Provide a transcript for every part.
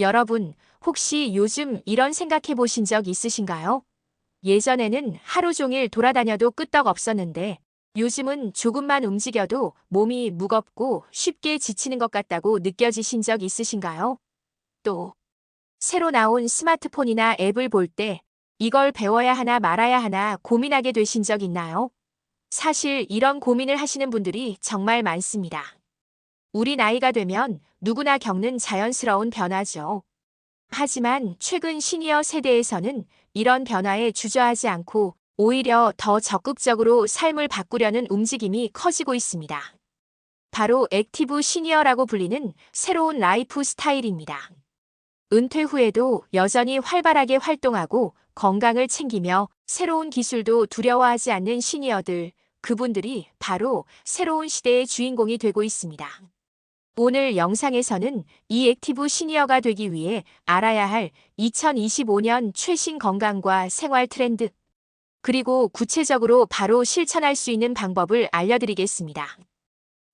여러분, 혹시 요즘 이런 생각해 보신 적 있으신가요? 예전에는 하루 종일 돌아다녀도 끄떡 없었는데 요즘은 조금만 움직여도 몸이 무겁고 쉽게 지치는 것 같다고 느껴지신 적 있으신가요? 또, 새로 나온 스마트폰이나 앱을 볼 때 이걸 배워야 하나 말아야 하나 고민하게 되신 적 있나요? 사실 이런 고민을 하시는 분들이 정말 많습니다. 우리 나이가 되면 누구나 겪는 자연스러운 변화죠. 하지만 최근 시니어 세대에서는 이런 변화에 주저하지 않고 오히려 더 적극적으로 삶을 바꾸려는 움직임이 커지고 있습니다. 바로 액티브 시니어라고 불리는 새로운 라이프 스타일입니다. 은퇴 후에도 여전히 활발하게 활동하고 건강을 챙기며 새로운 기술도 두려워하지 않는 시니어들, 그분들이 바로 새로운 시대의 주인공이 되고 있습니다. 오늘 영상에서는 이 액티브 시니어가 되기 위해 알아야 할 2025년 최신 건강과 생활 트렌드, 그리고 구체적으로 바로 실천할 수 있는 방법을 알려드리겠습니다.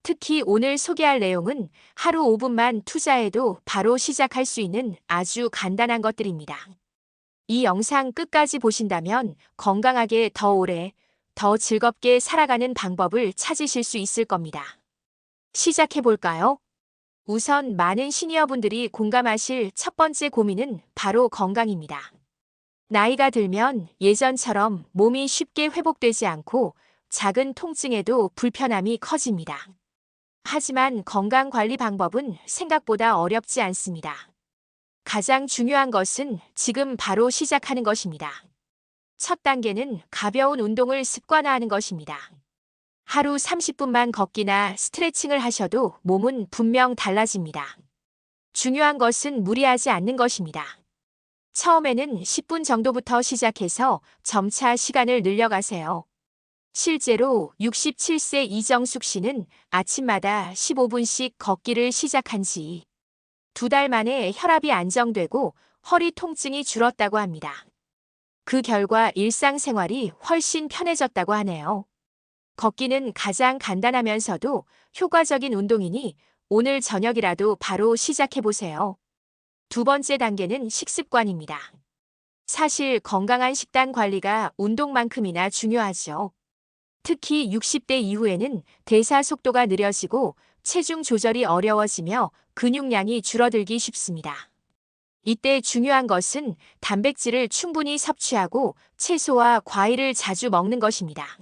특히 오늘 소개할 내용은 하루 5분만 투자해도 바로 시작할 수 있는 아주 간단한 것들입니다. 이 영상 끝까지 보신다면 건강하게 더 오래, 더 즐겁게 살아가는 방법을 찾으실 수 있을 겁니다. 시작해 볼까요? 우선 많은 시니어분들이 공감하실 첫 번째 고민은 바로 건강입니다. 나이가 들면 예전처럼 몸이 쉽게 회복되지 않고 작은 통증에도 불편함이 커집니다. 하지만 건강 관리 방법은 생각보다 어렵지 않습니다. 가장 중요한 것은 지금 바로 시작하는 것입니다. 첫 단계는 가벼운 운동을 습관화하는 것입니다. 하루 30분만 걷기나 스트레칭을 하셔도 몸은 분명 달라집니다. 중요한 것은 무리하지 않는 것입니다. 처음에는 10분 정도부터 시작해서 점차 시간을 늘려가세요. 실제로 67세 이정숙 씨는 아침마다 15분씩 걷기를 시작한 지 두 달 만에 혈압이 안정되고 허리 통증이 줄었다고 합니다. 그 결과 일상생활이 훨씬 편해졌다고 하네요. 걷기는 가장 간단하면서도 효과적인 운동이니 오늘 저녁이라도 바로 시작해 보세요. 두 번째 단계는 식습관입니다. 사실 건강한 식단 관리가 운동만큼이나 중요하죠. 특히 60대 이후에는 대사 속도가 느려지고 체중 조절이 어려워지며 근육량이 줄어들기 쉽습니다. 이때 중요한 것은 단백질을 충분히 섭취하고 채소와 과일을 자주 먹는 것입니다.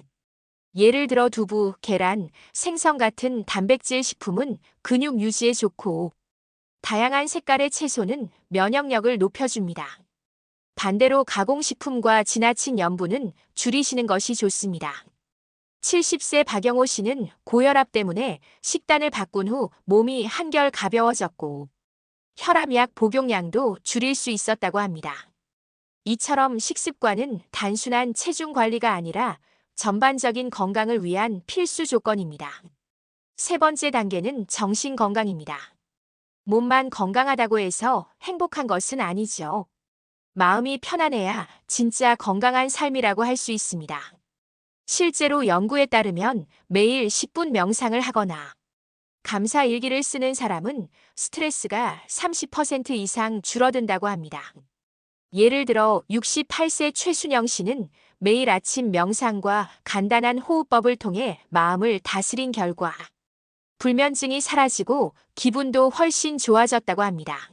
예를 들어 두부, 계란, 생선 같은 단백질 식품은 근육 유지에 좋고 다양한 색깔의 채소는 면역력을 높여줍니다. 반대로 가공식품과 지나친 염분은 줄이시는 것이 좋습니다. 70세 박영호 씨는 고혈압 때문에 식단을 바꾼 후 몸이 한결 가벼워졌고 혈압약 복용량도 줄일 수 있었다고 합니다. 이처럼 식습관은 단순한 체중 관리가 아니라 전반적인 건강을 위한 필수 조건입니다. 세 번째 단계는 정신 건강입니다. 몸만 건강하다고 해서 행복한 것은 아니죠. 마음이 편안해야 진짜 건강한 삶이라고 할 수 있습니다. 실제로 연구에 따르면 매일 10분 명상을 하거나 감사 일기를 쓰는 사람은 스트레스가 30% 이상 줄어든다고 합니다. 예를 들어 68세 최순영 씨는 매일 아침 명상과 간단한 호흡법을 통해 마음을 다스린 결과 불면증이 사라지고 기분도 훨씬 좋아졌다고 합니다.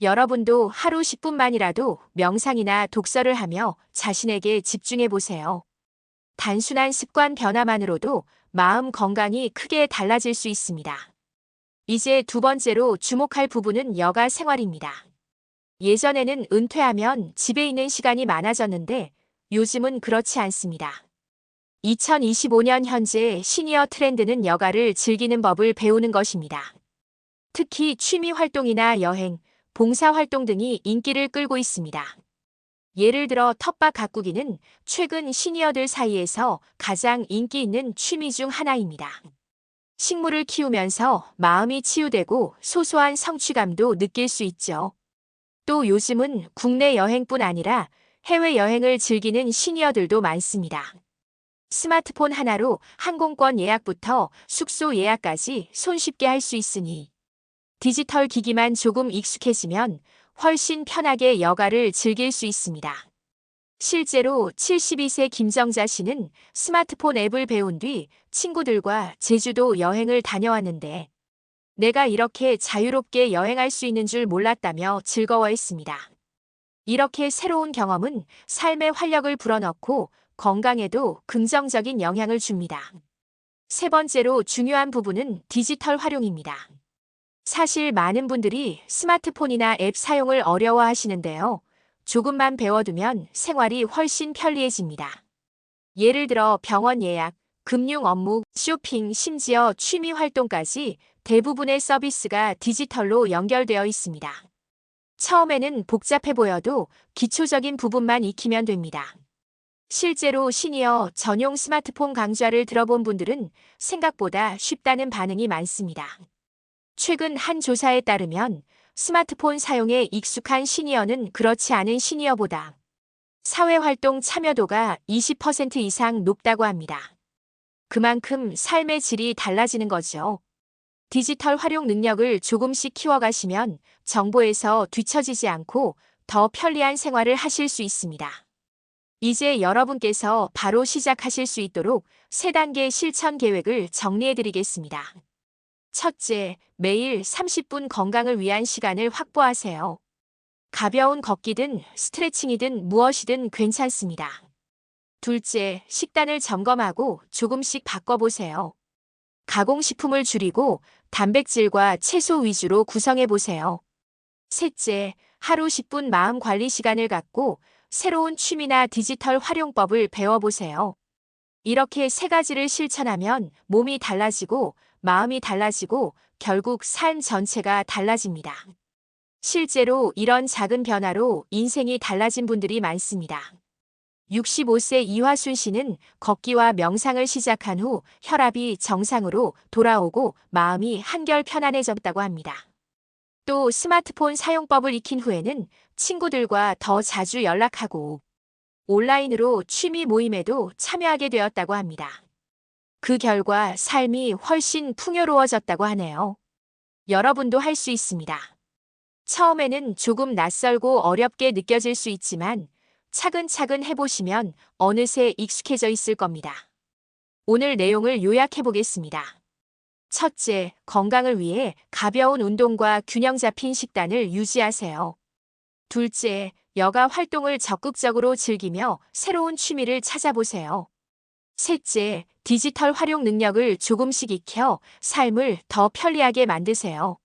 여러분도 하루 10분만이라도 명상이나 독서를 하며 자신에게 집중해 보세요. 단순한 습관 변화만으로도 마음 건강이 크게 달라질 수 있습니다. 이제 두 번째로 주목할 부분은 여가 생활입니다. 예전에는 은퇴하면 집에 있는 시간이 많아졌는데 요즘은 그렇지 않습니다. 2025년 현재 시니어 트렌드는 여가를 즐기는 법을 배우는 것입니다. 특히 취미 활동이나 여행, 봉사 활동 등이 인기를 끌고 있습니다. 예를 들어 텃밭 가꾸기는 최근 시니어들 사이에서 가장 인기 있는 취미 중 하나입니다. 식물을 키우면서 마음이 치유되고 소소한 성취감도 느낄 수 있죠. 또 요즘은 국내 여행뿐 아니라 해외 여행을 즐기는 시니어들도 많습니다. 스마트폰 하나로 항공권 예약부터 숙소 예약까지 손쉽게 할 수 있으니 디지털 기기만 조금 익숙해지면 훨씬 편하게 여가를 즐길 수 있습니다. 실제로 72세 김정자 씨는 스마트폰 앱을 배운 뒤 친구들과 제주도 여행을 다녀왔는데 내가 이렇게 자유롭게 여행할 수 있는 줄 몰랐다며 즐거워했습니다. 이렇게 새로운 경험은 삶의 활력을 불어넣고 건강에도 긍정적인 영향을 줍니다. 세 번째로 중요한 부분은 디지털 활용입니다. 사실 많은 분들이 스마트폰이나 앱 사용을 어려워 하시는데요. 조금만 배워두면 생활이 훨씬 편리해집니다. 예를 들어 병원 예약, 금융 업무, 쇼핑, 심지어 취미 활동까지 대부분의 서비스가 디지털로 연결되어 있습니다. 처음에는 복잡해 보여도 기초적인 부분만 익히면 됩니다. 실제로 시니어 전용 스마트폰 강좌를 들어본 분들은 생각보다 쉽다는 반응이 많습니다. 최근 한 조사에 따르면 스마트폰 사용에 익숙한 시니어는 그렇지 않은 시니어보다 사회활동 참여도가 20% 이상 높다고 합니다. 그만큼 삶의 질이 달라지는 거죠. 디지털 활용 능력을 조금씩 키워가시면 정보에서 뒤처지지 않고 더 편리한 생활을 하실 수 있습니다. 이제 여러분께서 바로 시작하실 수 있도록 세 단계 실천 계획을 정리해 드리겠습니다. 첫째, 매일 30분 건강을 위한 시간을 확보하세요. 가벼운 걷기든 스트레칭이든 무엇이든 괜찮습니다. 둘째, 식단을 점검하고 조금씩 바꿔보세요. 가공식품을 줄이고 단백질과 채소 위주로 구성해 보세요. 셋째, 하루 10분 마음 관리 시간을 갖고 새로운 취미나 디지털 활용법을 배워보세요. 이렇게 세 가지를 실천하면 몸이 달라지고 마음이 달라지고 결국 삶 전체가 달라집니다. 실제로 이런 작은 변화로 인생이 달라진 분들이 많습니다. 65세 이화순 씨는 걷기와 명상을 시작한 후 혈압이 정상으로 돌아오고 마음이 한결 편안해졌다고 합니다. 또 스마트폰 사용법을 익힌 후에는 친구들과 더 자주 연락하고 온라인으로 취미 모임에도 참여하게 되었다고 합니다. 그 결과 삶이 훨씬 풍요로워졌다고 하네요. 여러분도 할 수 있습니다. 처음에는 조금 낯설고 어렵게 느껴질 수 있지만 차근차근 해보시면 어느새 익숙해져 있을 겁니다. 오늘 내용을 요약해 보겠습니다. 첫째, 건강을 위해 가벼운 운동과 균형 잡힌 식단을 유지하세요. 둘째, 여가 활동을 적극적으로 즐기며 새로운 취미를 찾아보세요. 셋째, 디지털 활용 능력을 조금씩 익혀 삶을 더 편리하게 만드세요.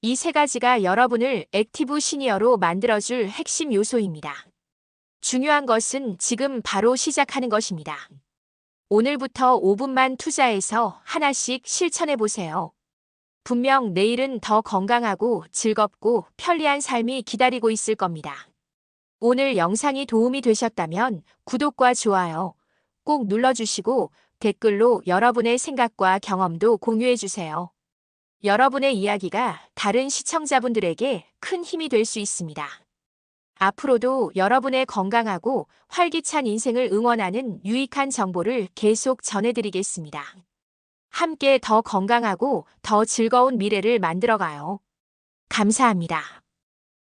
이 세 가지가 여러분을 액티브 시니어로 만들어줄 핵심 요소입니다. 중요한 것은 지금 바로 시작하는 것입니다. 오늘부터 5분만 투자해서 하나씩 실천해 보세요. 분명 내일은 더 건강하고 즐겁고 편리한 삶이 기다리고 있을 겁니다. 오늘 영상이 도움이 되셨다면 구독과 좋아요 꼭 눌러주시고 댓글로 여러분의 생각과 경험도 공유해 주세요. 여러분의 이야기가 다른 시청자분들에게 큰 힘이 될 수 있습니다. 앞으로도 여러분의 건강하고 활기찬 인생을 응원하는 유익한 정보를 계속 전해드리겠습니다. 함께 더 건강하고 더 즐거운 미래를 만들어가요. 감사합니다.